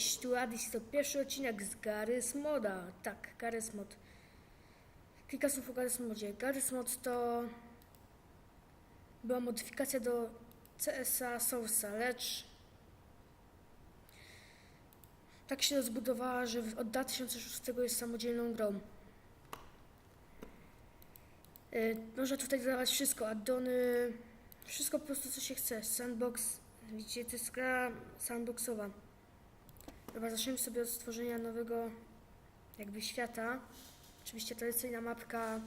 Cześć, tu Adis, to pierwszy odcinek z Garys Moda. Tak, Garys Mod. Kilka słów o Garys Modzie. Garys Mod to była modyfikacja do CSA Source'a, lecz tak się rozbudowała, że od 2006 jest samodzielną grą. Yy, można tutaj dodawać wszystko, addony, wszystko po prostu co się chce. Sandbox, widzicie, to jest gra sandboxowa. Dobra, zaczniemy sobie od stworzenia nowego jakby świata. Oczywiście tradycyjna mapka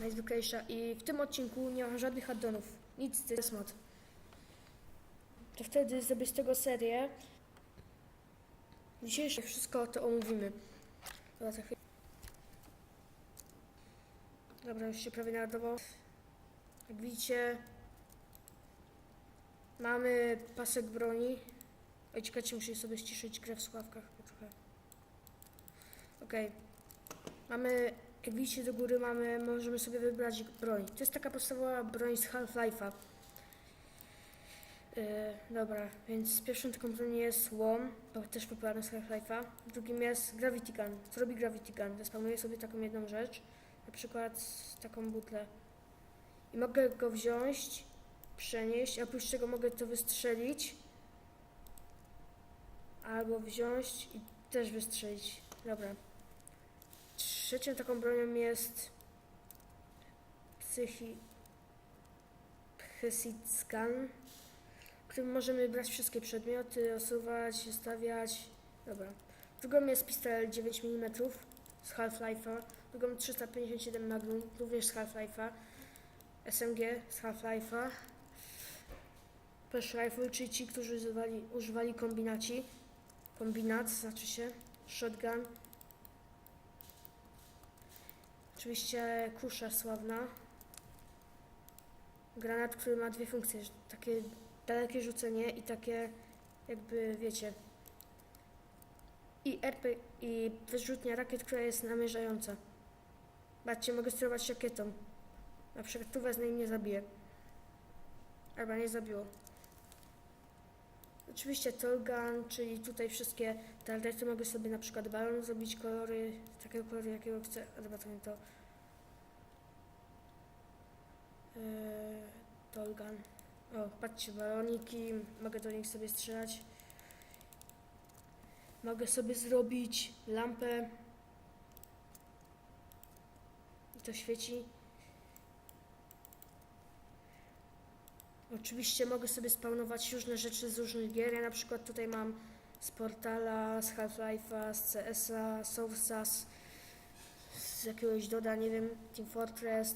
najzwyklejsza i w tym odcinku nie ma żadnych addonów. Nic, to jest mod. To wtedy zrobię z tego serię. Dzisiejsze wszystko to omówimy. Dobra, za chwilę. Dobra, już się prawie narodowo. Jak widzicie, mamy pasek broni. Oj, czekajcie, muszę sobie ściszyć grę w słuchawkach trochę. Okej. Mamy, jak widzicie do góry mamy, możemy sobie wybrać broń. To jest taka podstawowa broń z Half-Life'a. Yy, dobra, więc pierwszą taką bronią jest łom, też popularny z Half-Life'a. Drugim jest Gravity Gun. Co robi Gravity Gun? Sobie taką jedną rzecz, na przykład taką butlę. I mogę go wziąć, przenieść, a oprócz czego mogę to wystrzelić albo wziąć i też wystrzelić. Dobra. Trzecią taką bronią jest psychi... Psyscan, którym możemy brać wszystkie przedmioty, osuwać, stawiać. Dobra. Drugą jest pistolet 9 mm z Half-Life'a. Drugą 357 Magnum, również z Half-Life'a. SMG z Half-Life'a. Push Rifle, czyli ci, którzy używali, używali kombinaci kombinat, znaczy się shotgun. Oczywiście kusza sławna. Granat, który ma dwie funkcje, takie dalekie rzucenie i takie jakby wiecie. I RP i wyrzutnia rakiet, która jest namierzająca. Patrzcie, mogę sterować rakietą. Na przykład tu i mnie zabije. Albo nie zabiło. Oczywiście Tolgan, czyli tutaj wszystkie targety mogę sobie na przykład balon zrobić kolory, takiego koloru jakiego chcę, a dobra to nie to. Tolgan. O, patrzcie, baloniki, mogę do nich sobie strzelać. Mogę sobie zrobić lampę. I to świeci. Oczywiście mogę sobie spawnować różne rzeczy z różnych gier. Ja na przykład tutaj mam z Portala, z Half-Life'a, z CS-a, Source'a, z, z jakiegoś Doda, nie wiem, Team Fortress.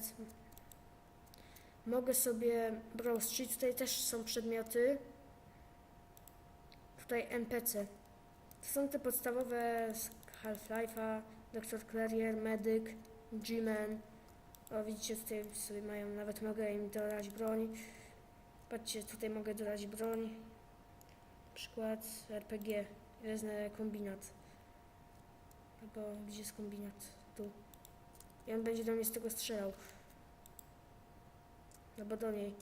Mogę sobie browse, czyli tutaj też są przedmioty. Tutaj NPC. To są te podstawowe z Half-Life'a, Dr. Clarier, Medic, G-Man. O, widzicie, tutaj sobie mają, nawet mogę im dodać broń. Patrzcie, tutaj mogę dodać broń. Przykład RPG. Wezmę kombinat. Albo gdzie jest kombinat? Tu. I on będzie do mnie z tego strzelał. Albo do niej.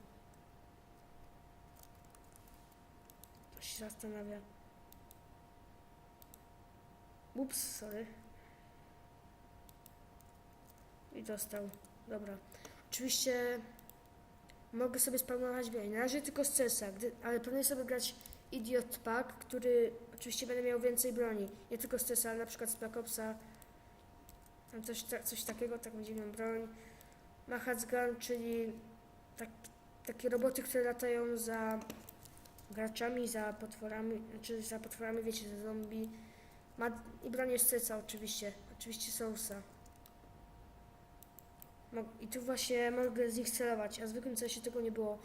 To się zastanawia. Ups, sorry. I dostał. Dobra. Oczywiście mogę sobie spawnować broń. Na razie tylko z CS-a, gdy, ale planuję sobie grać Idiot Pack, który oczywiście będę miał więcej broni. Nie tylko z CS-a, ale na przykład z Black Opsa. Tam coś, ta, coś takiego, taką dziwną broń. Mahat's Gun, czyli tak, takie roboty, które latają za graczami, za potworami, czy za potworami, wiecie, za zombie. Ma, I broń jest CS-a oczywiście, oczywiście Soulsa. I tu właśnie mogę z nich celować, a w zwykłym sensie tego nie było.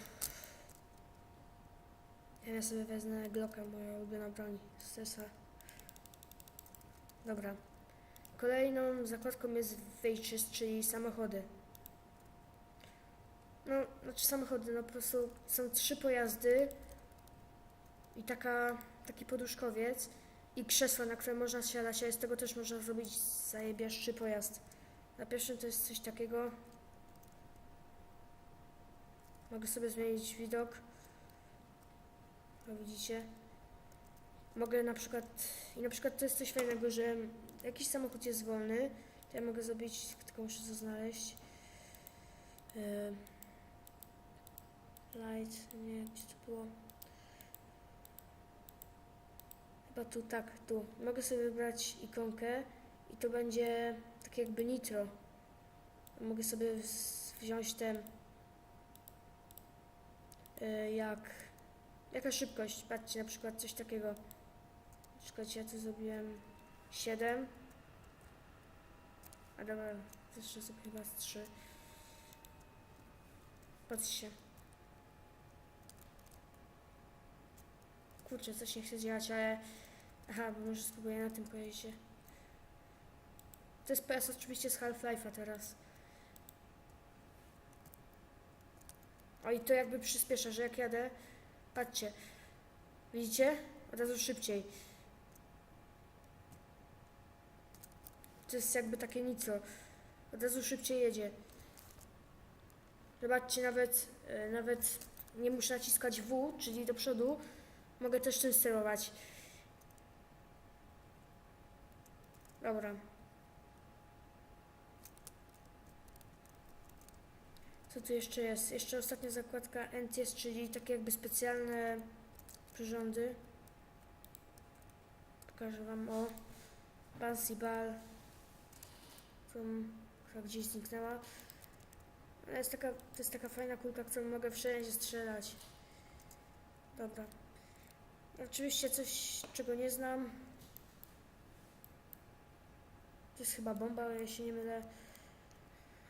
Ja sobie wezmę Glocka, moja ulubiona broń z CSa. Dobra. Kolejną zakładką jest Vehicles, czyli samochody. No, znaczy samochody, no po prostu są trzy pojazdy i taka, taki poduszkowiec i krzesła, na które można siadać, a z tego też można zrobić zajebiaszczy pojazd. Na pierwszym to jest coś takiego. Mogę sobie zmienić widok. Jak widzicie. mogę na przykład, i na przykład to jest coś fajnego, że jakiś samochód jest wolny, to ja mogę zrobić, tylko muszę to znaleźć. Light, nie, gdzie to było? Chyba tu, tak, tu. Mogę sobie wybrać ikonkę i to będzie tak jakby nitro. Mogę sobie wz- wziąć ten yy, jak jaka szybkość, patrzcie, na przykład coś takiego. Na przykład ja tu zrobiłem 7. A dobra, jeszcze sobie chyba z 3. Patrzcie. Kurczę, coś nie chce działać, ale... Aha, bo może spróbuję na tym pojeździe. To jest PS oczywiście z Half-Life'a teraz. O i to jakby przyspiesza, że jak jadę... Patrzcie. Widzicie? Od razu szybciej. To jest jakby takie nitro. Od razu szybciej jedzie. Zobaczcie, nawet, e, nawet nie muszę naciskać W, czyli do przodu. Mogę też tym sterować. Dobra. Co tu jeszcze jest? Jeszcze ostatnia zakładka NTS, czyli takie jakby specjalne przyrządy. Pokażę Wam o Bouncy Ball. Którą chyba gdzieś zniknęła. Ale jest taka, to jest taka fajna kulka, którą mogę wszędzie strzelać. Dobra. Oczywiście coś, czego nie znam. To jest chyba bomba, ale jeśli nie mylę.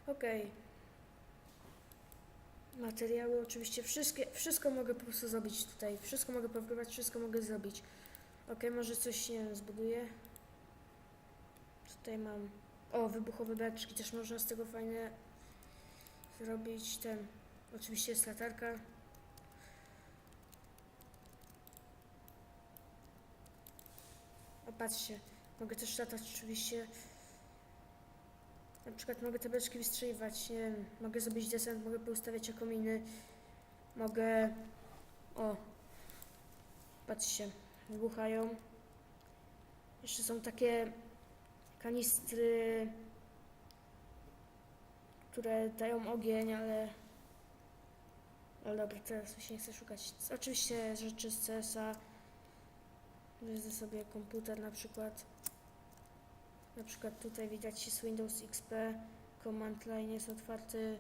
Okej. Materiały oczywiście, wszystkie, wszystko mogę po prostu zrobić tutaj. Wszystko mogę powgrywać, wszystko mogę zrobić. Okej, może coś, nie wiem, zbuduję. Tutaj mam... O, wybuchowe beczki, też można z tego fajne zrobić. Ten, oczywiście jest latarka. O, patrzcie, mogę też latać oczywiście. Na przykład mogę te beczki wystrzeliwać, nie wiem, mogę zrobić desant, mogę poustawiać jako miny. Mogę... O, patrzcie, wybuchają. Jeszcze są takie kanistry, które dają ogień, ale... Ale dobra, teraz się nie chcę szukać. Oczywiście rzeczy z CS-a. Wezmę sobie komputer na przykład. Na przykład tutaj widać jest Windows XP. Command line jest otwarty.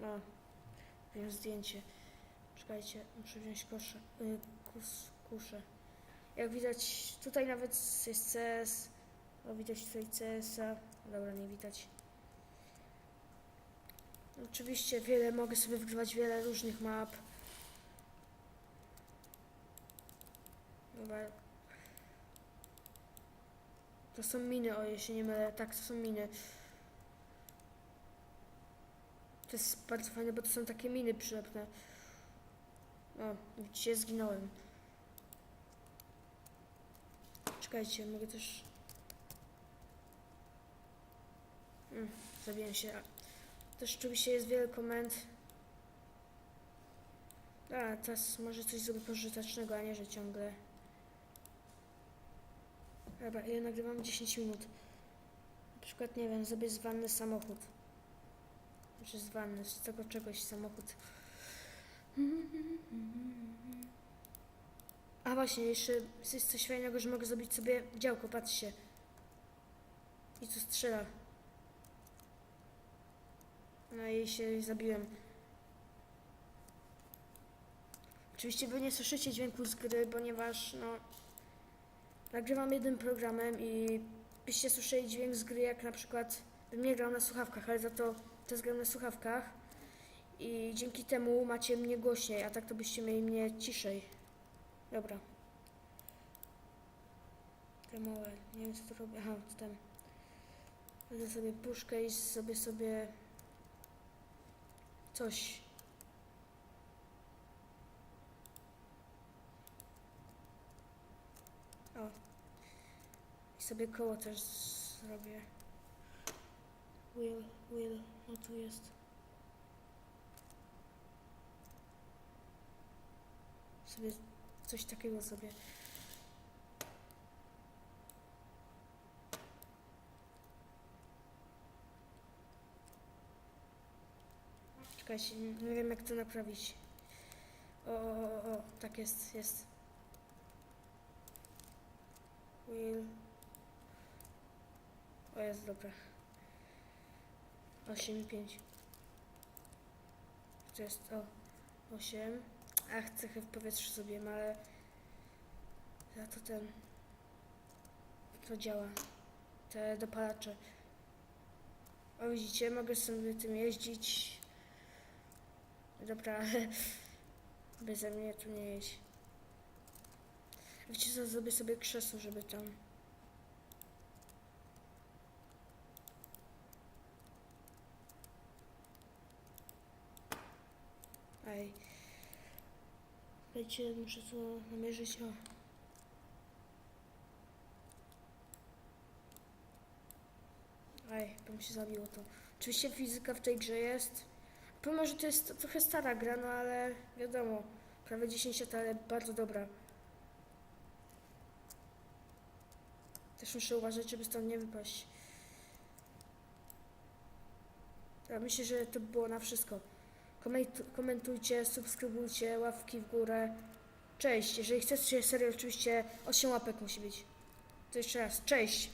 O, wziąłem zdjęcie. Czekajcie, muszę wziąć kosze, y, kus. Jak widać, tutaj nawet jest CS. O, widać tutaj CS-a. Dobra, nie widać. Oczywiście wiele, mogę sobie wygrywać wiele różnych map. Dobra. To są miny, o jeśli nie mylę. Tak, to są miny. To jest bardzo fajne, bo to są takie miny przylepne. O, widzicie, zginąłem. Czekajcie, mogę też... Mm, zabiłem się. Też oczywiście jest wiele komend. A, teraz może coś zrobię pożytecznego, a nie, że ciągle... Dobra, ile nagrywam? 10 minut. Na przykład, nie wiem, zrobię z wanny samochód. Znaczy z z tego czegoś samochód. A właśnie, jeszcze jest coś fajnego, że mogę zrobić sobie działko, patrzcie. I tu strzela. No i się zabiłem. Oczywiście wy nie słyszycie dźwięku z gry, ponieważ no nagrywam jednym programem i byście słyszeli dźwięk z gry, jak na przykład bym nie grał na słuchawkach, ale za to też gram na słuchawkach i dzięki temu macie mnie głośniej, a tak to byście mieli mnie ciszej. Dobra. Te małe, nie wiem co to robię. Aha, to tam. Wezmę sobie puszkę i sobie sobie coś. O. I sobie koło też zrobię. Will, will, no tu jest. sobie coś takiego sobie. Czekajcie, nie wiem jak to naprawić. O, o, o, o, tak jest, jest. Will. O, jest dobra. 8 5. To jest o 8. A chcę w powietrzu sobie, ale za to ten to działa. Te dopalacze. O widzicie, mogę sobie tym jeździć. Dobra, ale beze mnie tu nie jeździ. Wiecie co, zrobię sobie krzesło, żeby tam... Ej. Wiecie, muszę tu namierzyć, o. Ej, bo mi się zabiło to. Oczywiście fizyka w tej grze jest. Pomimo, że to jest trochę stara gra, no ale wiadomo, prawie 10 lat, ale bardzo dobra. Też muszę uważać, żeby stąd nie wypaść. Ja myślę, że to było na wszystko. Komentu- Komentujcie, subskrybujcie, ławki w górę. Cześć. Jeżeli chcecie serial, oczywiście 8 łapek musi być. To jeszcze raz. Cześć.